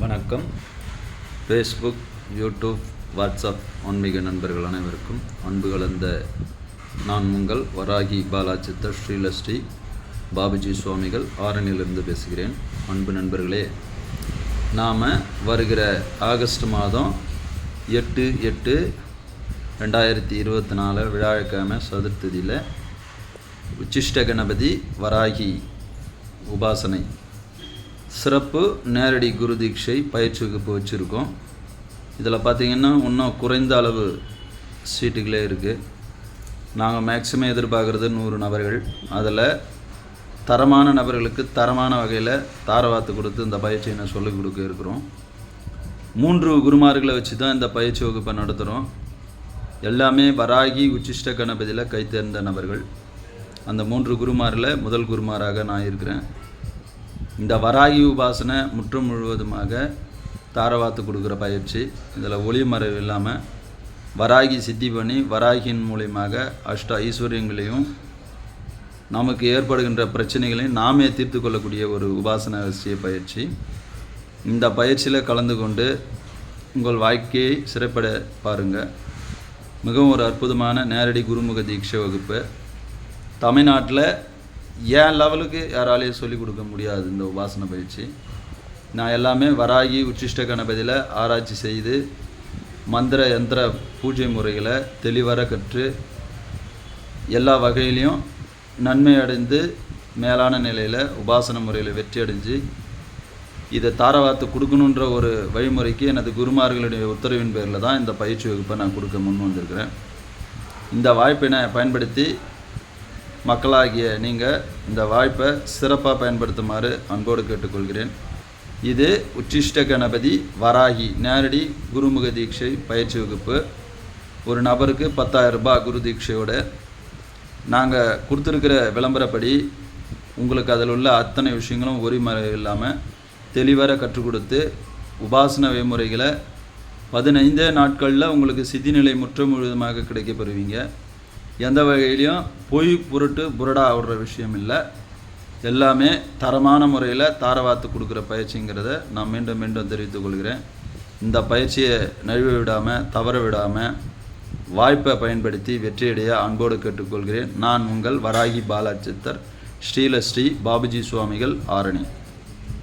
வணக்கம். Facebook YouTube WhatsApp ஆன்மீக நண்பர்கள் அனைவருக்கும் அன்பு கலந்த நான் உங்கள் வராகி பாலாச்சித்தர் ஸ்ரீலஸ்ரீ பாபுஜி சுவாமிகள் ஆரணியிலிருந்து பேசுகிறேன். அன்பு நண்பர்களே நாம் வருகிற ஆகஸ்ட் மாதம் எட்டு எட்டு ரெண்டாயிரத்தி இருபத்தி நாலு விழாக்கிழமை சதுர்த்ததியில் உச்சிஷ்ட கணபதி வராகி உபாசனை சிறப்பு நேரடி குரு தீட்சை பயிற்சி வகுப்பு வச்சுருக்கோம். இதில் பார்த்தீங்கன்னா இன்னும் குறைந்த அளவு சீட்டுகளே இருக்குது நாங்கள் மேக்சிமம் எதிர்பார்க்குறது நூறு நபர்கள். அதில் தரமான நபர்களுக்கு தரமான வகையில் தாரவாத்து கொடுத்து இந்த பயிற்சியை நான் சொல்லிக் கொடுக்க இருக்கிறோம். மூன்று குருமார்களை வச்சு தான் இந்த பயிற்சி வகுப்பை நடத்துகிறோம் எல்லாமே வராகி உச்சிஷ்ட கணபதியில் கைத்தேர்ந்த நபர்கள். அந்த மூன்று குருமாரில் முதல் குருமாராக நான் இருக்கிறேன். இந்த வராகி உபாசனை முற்றும் முழுவதுமாக தாரவாத்து கொடுக்குற பயிற்சி. இதில் ஒளிமறைவு இல்லாமல் வராகி சித்தி பண்ணி வராகியின் மூலியமாக அஷ்ட ஐஸ்வர்யங்களையும் நமக்கு ஏற்படுகின்ற பிரச்சனைகளையும் நாமே தீர்த்து கொள்ளக்கூடிய ஒரு உபாசன விஷய பயிற்சி. இந்த பயிற்சியில் கலந்து கொண்டு உங்கள் வாழ்க்கையை சிறப்பட பாருங்கள் மிகவும் ஒரு அற்புதமான நேரடி குருமுக தீட்சை வகுப்பு. தமிழ்நாட்டில் ஏன் லெவலுக்கு யாராலையும் சொல்லிக் கொடுக்க முடியாது இந்த உபாசன பயிற்சி? நான் எல்லாமே வராகி உச்சிஷ்ட கணபதியில் ஆராய்ச்சி செய்து மந்திர யந்திர பூஜை முறைகளை தெளிவர கற்று எல்லா வகையிலையும் நன்மை அடைந்து மேலான நிலையில் உபாசன முறையில் வெற்றி அடைஞ்சு இதை தாரவாத்து கொடுக்கணுன்ற ஒரு வழிமுறைக்கு எனது குருமார்களுடைய உத்தரவின் பேரில் தான் இந்த பயிற்சி வகுப்பை நான் கொடுக்க முன் வந்திருக்கிறேன். இந்த வாய்ப்பினை பயன்படுத்தி மக்களாகிய நீங்கள் இந்த வாய்ப்பை சிறப்பாக பயன்படுத்துமாறு அன்போடு கேட்டுக்கொள்கிறேன். இது உச்சிஷ்ட கணபதி வராகி நேரடி குருமுக தீட்சை பயிற்சி வகுப்பு. ஒரு நபருக்கு பத்தாயிரம் ரூபாய் குரு தீட்சையோட நாங்கள் கொடுத்துருக்கிற விளம்பரப்படி உங்களுக்கு அதில் உள்ள அத்தனை விஷயங்களும் ஒரிமறை இல்லாமல் தெளிவர கற்றுக் கொடுத்து உபாசன வழிமுறைகளை பதினைந்தே நாட்களில் உங்களுக்கு சிதிநிலை முற்ற முழுவதுமாக கிடைக்கப்பெறுவீங்க எந்த வகையிலையும் பொய் புருட்டு புரடா ஆடுற விஷயம் இல்லை. எல்லாமே தரமான முறையில் தாரவாத்து கொடுக்குற பயிற்சிங்கிறத நான் மீண்டும் மீண்டும் தெரிவித்துக் கொள்கிறேன். இந்த பயிற்சியை நழுவ விடாமல் தவற விடாமல் வாய்ப்பை பயன்படுத்தி வெற்றியடைய அன்போடு கேட்டுக்கொள்கிறேன். நான் உங்கள் வராகி பாலாச்சித்தர் ஸ்ரீலஸ்ரீ பாபுஜி சுவாமிகள் ஆரணி.